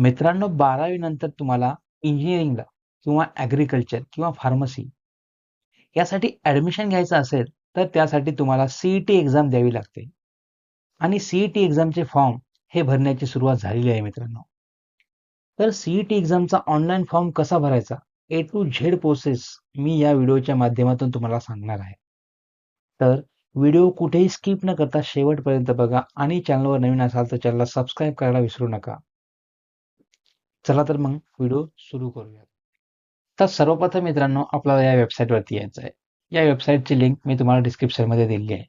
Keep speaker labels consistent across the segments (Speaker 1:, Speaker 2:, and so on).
Speaker 1: मित्रांनो बारावी नंतर तुम्हाला इंजिनिअरिंगला किंवा ॲग्रिकल्चर किंवा फार्मसी यासाठी ॲडमिशन घ्यायचं असेल तर त्यासाठी तुम्हाला सीईटी एक्झाम द्यावी लागते. आणि सीईटी एक्झामचे फॉर्म हे भरण्याची सुरुवात झालेली आहे मित्रांनो. तर सीईटी एक्झामचा ऑनलाईन फॉर्म कसा भरायचा? ए टू झेड प्रोसेस मी या व्हिडिओच्या माध्यमातून तुम्हाला सांगणार आहे. तर व्हिडिओ कुठेही स्किप न करता शेवटपर्यंत बघा आणि चॅनलवर नवीन असाल तर चॅनलला सबस्क्राईब करायला विसरू नका. चला तर मग व्हिडिओ सुरू करूया तर सर्वप्रथम मित्रांनो आपल्याला या वेबसाईटवरती यायचं आहे. या वेबसाईटची लिंक मी तुम्हाला डिस्क्रिप्शनमध्ये दिली आहे.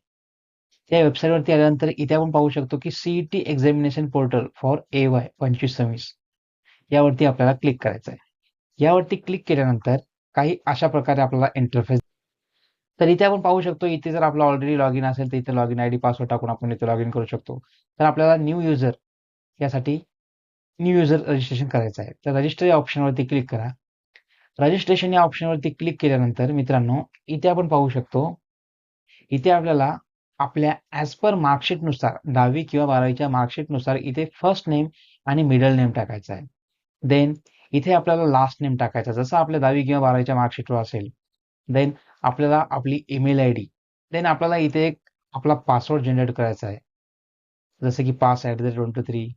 Speaker 1: त्या वेबसाईटवरती आल्यानंतर इथे आपण पाहू शकतो की CET examination portal for A Y पंचवीस सव्वीस. यावरती आपल्याला क्लिक करायचं आहे यावरती क्लिक केल्यानंतर काही अशा प्रकारे आपल्याला इंटरफेस तर इथे आपण पाहू शकतो इथे जर आपला ऑलरेडी लॉग इन असेल तर इथे log in I D password टाकून आपण इथे लॉग इन करू शकतो. तर आपल्याला न्यू युजर यासाठी न्यू युजर रजिस्ट्रेशन करायचं आहे. तर रजिस्टर या ऑप्शनवरती क्लिक करा. रजिस्ट्रेशन या ऑप्शनवरती क्लिक केल्यानंतर मित्रांनो इथे आपण पाहू शकतो इथे आपल्याला आपल्या ॲज पर मार्कशीटनुसार दहावी किंवा बारावीच्या मार्कशीटनुसार इथे फर्स्ट नेम आणि मिडल नेम टाकायचा आहे. देन इथे आपल्याला लास्ट नेम टाकायचा जसं आपल्या दहावी किंवा बारावीच्या मार्कशीटवर असेल. देन आपल्याला आपली ईमेल आय डी देन आपल्याला इथे एक आपला पासवर्ड जनरेट करायचा आहे. जसं की pass at the rate one two three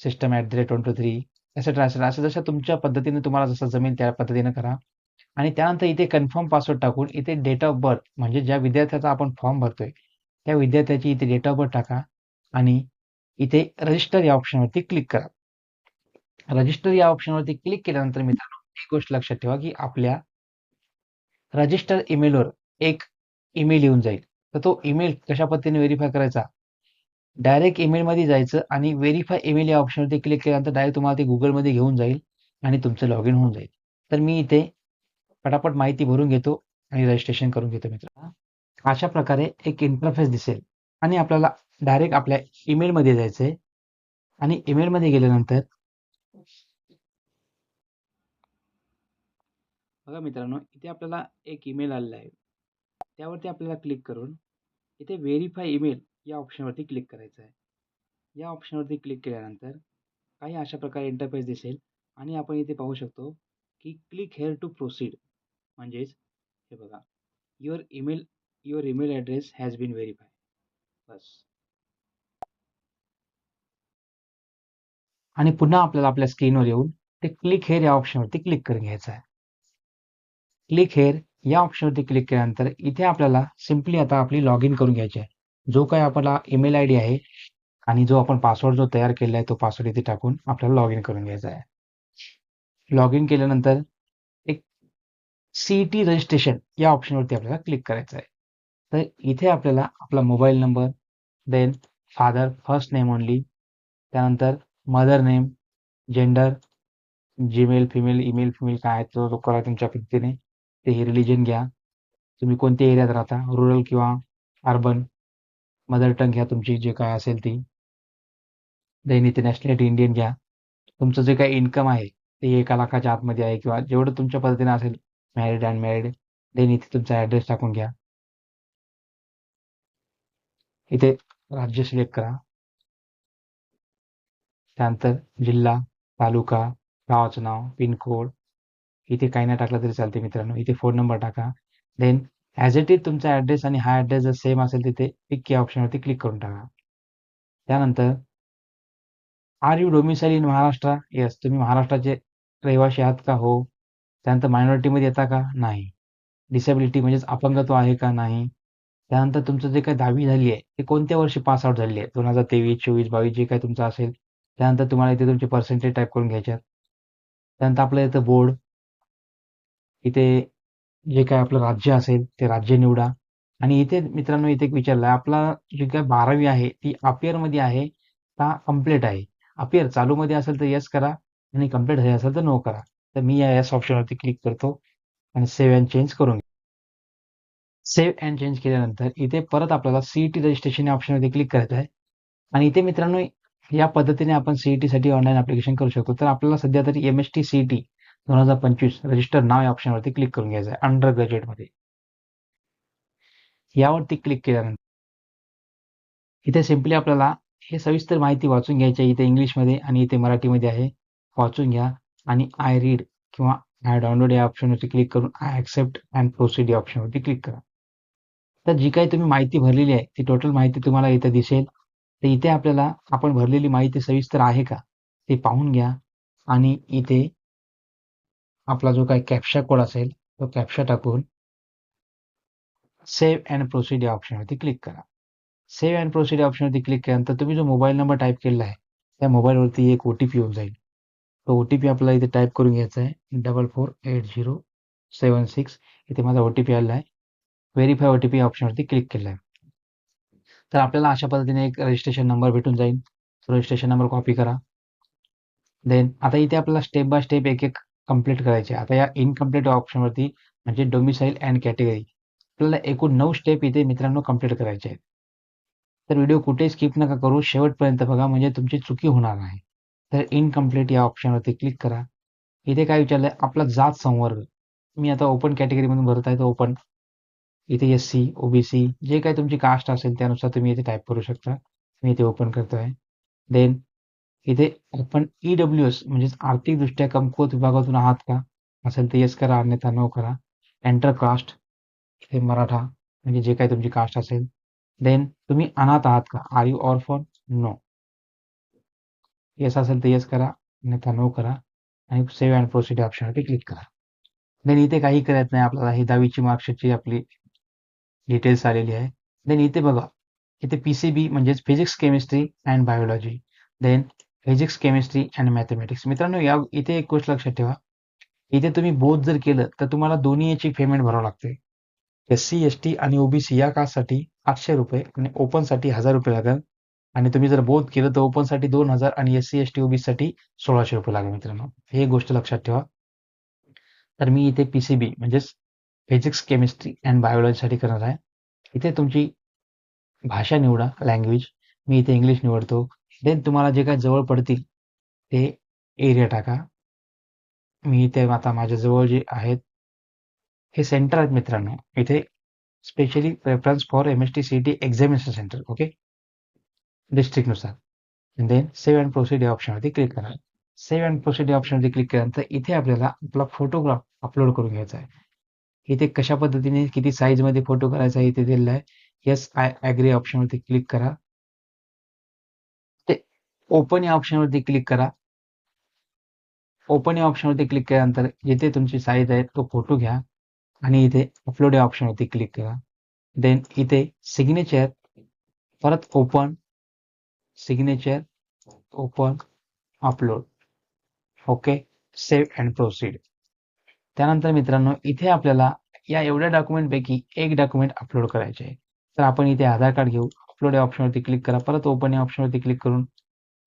Speaker 1: system at the rate one two three etcetera etcetera असं जसं तुमच्या पद्धतीने तुम्हाला जसं जमेल त्या पद्धतीने करा. आणि त्यानंतर इथे कन्फर्म पासवर्ड टाकून इथे डेट ऑफ बर्थ म्हणजे ज्या विद्यार्थ्याचा आपण फॉर्म भरतोय त्या विद्यार्थ्याची इथे डेट ऑफ बर्थ टाका आणि इथे रजिस्टर या ऑप्शनवरती क्लिक करा. रजिस्टर या ऑप्शनवरती क्लिक केल्यानंतर मित्रांनो एक गोष्ट लक्षात ठेवा की आपल्या रजिस्टर ईमेलवर एक ईमेल येऊन जाईल. तर तो ईमेल कशा पद्धतीने व्हेरीफाय करायचा? डायरेक्ट ईमेलमध्ये जायचं आणि व्हेरीफाय ईमेल या ऑप्शनवरती क्लिक केल्यानंतर डायरेक्ट तुम्हाला ते गुगलमध्ये घेऊन जाईल आणि तुमचं लॉग इन होऊन जाईल. तर मी इथे पटापट माहिती भरून घेतो आणि रजिस्ट्रेशन करून घेतो मित्र अशा प्रकारे एक इंटरफेस दिसेल आणि आपल्याला डायरेक्ट आपल्या ईमेलमध्ये जायचं आहे. आणि ईमेलमध्ये गेल्यानंतर बघा मित्रांनो इथे आपल्याला एक ईमेल आलेला आहे. त्यावरती आपल्याला क्लिक करून इथे व्हेरीफाय ईमेल या ऑप्शनवरती क्लिक करायचं आहे. या ऑप्शनवरती क्लिक केल्यानंतर काही अशा प्रकारे इंटरफेस दिसेल आणि आपण इथे पाहू शकतो की क्लिक हेअर टू प्रोसीड म्हणजेच हे बघा your email your email address has been verify बस. आणि पुन्हा आपल्याला आपल्या स्क्रीनवर येऊन ते क्लिक हेअर या ऑप्शनवरती क्लिक करून घ्यायचं आहे. क्लिक हेअर या ऑप्शनवरती क्लिक केल्यानंतर इथे आपल्याला सिम्पली आता आपली लॉग इन करून घ्यायची आहे. जो काही आपला ईमेल आय डी आहे आणि जो आपण पासवर्ड जो तयार केला आहे तो पासवर्ड इथे टाकून आपल्याला लॉग इन करून घ्यायचा आहे. लॉग इन केल्यानंतर एक सी टी रजिस्ट्रेशन या ऑप्शनवरती आपल्याला क्लिक करायचं आहे. तर इथे आपल्याला आपला mobile number then father first name only त्यानंतर mother name gender Gmail female email female काय तो तो करा तुमच्या पद्धतीने. ते हे रिलिजन घ्या. तुम्ही कोणत्या एरियात राहता रुरल किंवा अर्बन मदर टंग घ्या तुमची जे काय असेल ती. देन इथे नॅशनॅलिटी इंडियन घ्या. तुमचं जे काही इन्कम आहे ते एका लाखाच्या आतमध्ये आहे किंवा जेवढं तुमच्या पद्धतीने असेल मॅरिड अनमॅरिड देन इथे तुमचा ॲड्रेस टाकून घ्या. इथे राज्य सिलेक्ट करा. त्यानंतर जिल्हा तालुका गावाचं नाव पिनकोड. इथे काही नाही टाकलं तरी चालते मित्रांनो. इथे फोन नंबर टाका. देन ॲज इट इज तुमचा ॲड्रेस आणि हा ॲड्रेस जर सेम असेल तिथे पिक या ऑप्शनवरती क्लिक करून टाका. त्यानंतर are you domicile in Maharashtra yes तुम्ही महाराष्ट्राचे रहिवासी आहात का? हो. त्यानंतर मायनॉरिटीमध्ये येता का? नाही. डिसेबिलिटी म्हणजेच अपंगत्व आहे का? नाही. त्यानंतर तुमचं जे काही दहावी झाली आहे ते कोणत्या वर्षी पास आउट झाली आहे? दोन हजार तेवीस चोवीस बावीस जे काही तुमचं असेल. त्यानंतर तुम्हाला इथे तुमचे पर्सेंटेज टाईप करून घ्यायच्यात त्यानंतर आपलं इथं बोर्ड इथे जे काय आपलं राज्य असेल ते राज्य निवडा. आणि इथे मित्रांनो इथे एक विचारलं आपला जी काय बारावी आहे ती अपियरमध्ये आहे का कंप्लीट आहे? अपियर चालूमध्ये असेल तर येस करा आणि कंप्लीट झाली असेल तर नो करा. तर मी या येस ऑप्शनवरती क्लिक करतो आणि सेव्ह अँड चेंज करून सेव्ह अँड चेंज केल्यानंतर इथे परत आपल्याला सीईटी रजिस्ट्रेशन या ऑप्शनवरती क्लिक करायचं आहे. आणि इथे मित्रांनो या पद्धतीने आपण सीईटीसाठी ऑनलाईन अप्लिकेशन करू शकतो. तर आपल्याला सध्या तरी एम एस टी सीईटी दोन हजार पंचवीस रजिस्टर नाव या ऑप्शनवरती क्लिक करून घ्यायचं आहे अंडर ग्रॅज्युएटमध्ये यावरती क्लिक केल्यानंतर इथे सिम्पली आपल्याला हे सविस्तर माहिती वाचून घ्यायची आहे इथे इंग्लिशमध्ये आणि इथे मराठीमध्ये आहे. वाचून घ्या आणि आय रीड किंवा आय डाउनलोड या ऑप्शनवरती क्लिक करून आय ॲक्सेप्ट अँड प्रोसीड या ऑप्शनवरती क्लिक करा. तर जी काही तुम्ही माहिती भरलेली आहे ती टोटल माहिती तुम्हाला इथे दिसेल. तर इथे आपल्याला आपण भरलेली माहिती सविस्तर आहे का ते पाहून घ्या आणि इथे आपला जो काही कॅप्शा कोड असेल तो कॅप्शा टाकून सेव्ह अँड प्रोसिड या ऑप्शनवरती क्लिक करा. सेव्ह अँड प्रोसिड या ऑप्शनवरती क्लिक केल्यानंतर तुम्ही जो मोबाईल नंबर टाईप केलेला आहे त्या मोबाईलवरती एक ओ टी पी येऊन जाईल. तो ओ टी पी आपल्याला इथे टाईप करून घ्यायचा आहे double four eight zero seven six इथे माझा ओ टी पी आलेला आहे. व्हेरीफाय ओ टी पी ऑप्शनवरती क्लिक केलं आहे. तर आपल्याला अशा पद्धतीने एक रजिस्ट्रेशन नंबर भेटून जाईल. तो रजिस्ट्रेशन नंबर कॉपी करा. देन आता इथे आपल्याला स्टेप बाय स्टेप एक एक कंप्लीट करायचे. आता या इनकम्प्लीट ऑप्शनवरती म्हणजे डोमिसाईल अँड कॅटेगरी आपल्याला एकूण नऊ स्टेप इथे मित्रांनो कंप्लीट करायचे आहेत. तर व्हिडिओ कुठे स्किप नका करू. शेवटपर्यंत बघा म्हणजे तुमची चुकी होणार नाही तर इनकम्प्लीट या ऑप्शनवरती क्लिक करा. इथे काय विचारलंय? आपला जात संवर्ग. मी आता ओपन कॅटेगरीमधून भरत आहे तर ओपन इथे एस सी ओबीसी जे काही तुमची कास्ट असेल त्यानुसार तुम्ही इथे टाईप करू शकता. मी इथे ओपन करतोय. देन इथे आपण ई डब्ल्यू एस म्हणजेच आर्थिकदृष्ट्या कमकुवत विभागातून आहात का? असेल तर येस करा अन्यथा नो करा. एंटर कास्ट इथे मराठा म्हणजे जे काही तुमची कास्ट असेल. देन तुम्ही अनाथ आहात का? Are you orphan no yes असेल तर येस करा अन्यथा नो करा. आणि सेव्ह अँड प्रोसिड ऑप्शनवरती क्लिक करा. देन इथे काही करत नाही आपल्याला. ही दहावीची मार्कशीटची आपली डिटेल्स आलेली आहे. देन इथे बघा इथे पी सी बी म्हणजेच physics chemistry and biology then physics chemistry and mathematics मित्रांनो या इथे एक गोष्ट लक्षात ठेवा. इथे तुम्ही बोध जर केलं तर तुम्हाला दोन्ही याची पेमेंट भरावं लागते. एस सी एस टी आणि ओबीसी या कास्टसाठी आठशे रुपये आणि ओपनसाठी हजार रुपये लागेल. आणि तुम्ही जर बोध केलं तर ओपनसाठी दोन हजार आणि एस सी एस टी ओबीसीसाठी सोळाशे रुपये लागेल मित्रांनो. हे गोष्ट लक्षात ठेवा. तर मी इथे पी सी बी म्हणजेच फिजिक्स केमिस्ट्री अँड बायोलॉजीसाठी करणार आहे. इथे तुमची भाषा निवडा लँग्वेज मी इथे इंग्लिश निवडतो. देन तुम्हाला जे काय जवळ पडतील ते एरिया टाका. मी इथे आता माझ्या जवळ जे आहेत हे सेंटर आहेत मित्रांनो. इथे specially preference for M S T C T examination centre okay डिस्ट्रिक्टनुसार then save and proceed या ऑप्शनवरती क्लिक करा. सेव्ह अँड प्रोसिड या ऑप्शनवरती क्लिक केल्यानंतर इथे आपल्याला आपला फोटोग्राफ अपलोड करून घ्यायचा आहे. इथे कशा पद्धतीने किती साईजमध्ये फोटो करायचा आहे इथे दिलेला आहे. येस आय ॲग्री ऑप्शनवरती क्लिक करा. ओपन या ऑप्शनवरती क्लिक करा. ओपन या ऑप्शनवरती क्लिक केल्यानंतर जिथे तुमची साईज आहे तो फोटो घ्या आणि इथे अपलोड या ऑप्शनवरती क्लिक करा. देन इथे सिग्नेचर परत open signature open upload okay save and proceed त्यानंतर मित्रांनो इथे आपल्याला या एवढ्या डॉक्युमेंटपैकी एक डॉक्युमेंट अपलोड करायचे आहे. तर आपण इथे आधार कार्ड घेऊ अपलोड या ऑप्शनवरती क्लिक करा. परत ओपन या ऑप्शनवरती क्लिक करून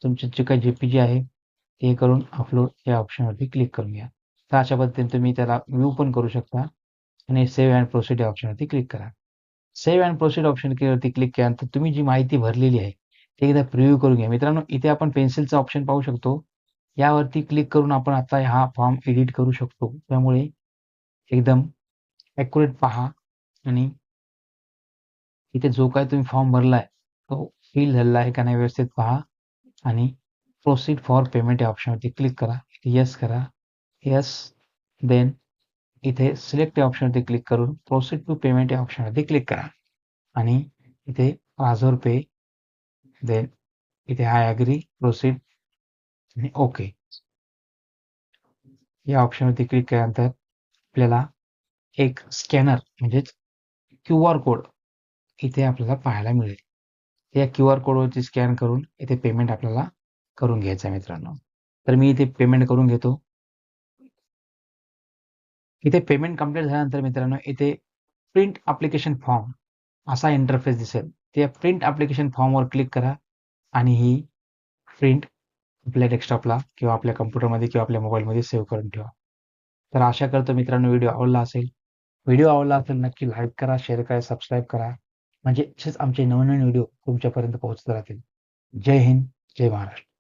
Speaker 1: तुमचे जे काही जेपी जी आहे ते करून अपलोड या ऑप्शनवरती क्लिक करून घ्या तर अशा पद्धतीने तुम्ही त्याला व्ह्यू पण करू शकता आणि सेव्ह अँड प्रोसीड या ऑप्शनवरती क्लिक करा. सेव्ह अँड प्रोसिड ऑप्शन वरती क्लिक केल्यानंतर तुम्ही जी माहिती भरलेली आहे ते एकदा प्रिव्ह्यू करून घ्या. मित्रांनो इथे आपण पेन्सिलचा ऑप्शन पाहू शकतो. यावरती क्लिक करून आपण आता हा फॉर्म एडिट करू शकतो. त्यामुळे एकदम ॲक्युरेट पहा आणि इथे जो काय तुम्ही फॉर्म भरलाय तो फील झालेला आहे का नाही व्यवस्थित पहा. आणि प्रोसीड फॉर पेमेंट या ऑप्शनवरती क्लिक करा. इथे येस करा. येस देन इथे सिलेक्ट या ऑप्शनवरती क्लिक करून प्रोसीड टू पेमेंट या ऑप्शनवरती क्लिक करा. आणि इथे राजोर पे देन इथे आय ॲग्री प्रोसीड आणि ओके या ऑप्शनवरती क्लिक केल्यानंतर आपल्याला एक स्कॅनर म्हणजेच क्यू आर कोड इथे आपल्याला पाहायला मिळेल. या क्यू आर कोडवरती स्कॅन करून इथे पेमेंट आपल्याला करून घ्यायचं आहे मित्रांनो. तर मी इथे पेमेंट करून घेतो. इथे पेमेंट कंप्लीट झाल्यानंतर मित्रांनो इथे प्रिंट अप्लिकेशन फॉर्म असा इंटरफेस दिसेल. त्या प्रिंट अप्लिकेशन फॉर्मवर क्लिक करा आणि ही प्रिंट आपल्या डेस्कटॉपला किंवा आपल्या कम्प्युटरमध्ये किंवा आपल्या मोबाईलमध्ये सेव्ह करून ठेवा. तर आशा करतो मित्रांनो व्हिडिओ आवडला असेल. व्हिडिओ आवडला असेल नक्की लाईक करा शेअर करा सबस्क्राईब करा. म्हणजे आमचे नवनवीन व्हिडिओ तुमच्यापर्यंत पोहोचत राहतील. जय हिंद जय महाराष्ट्र.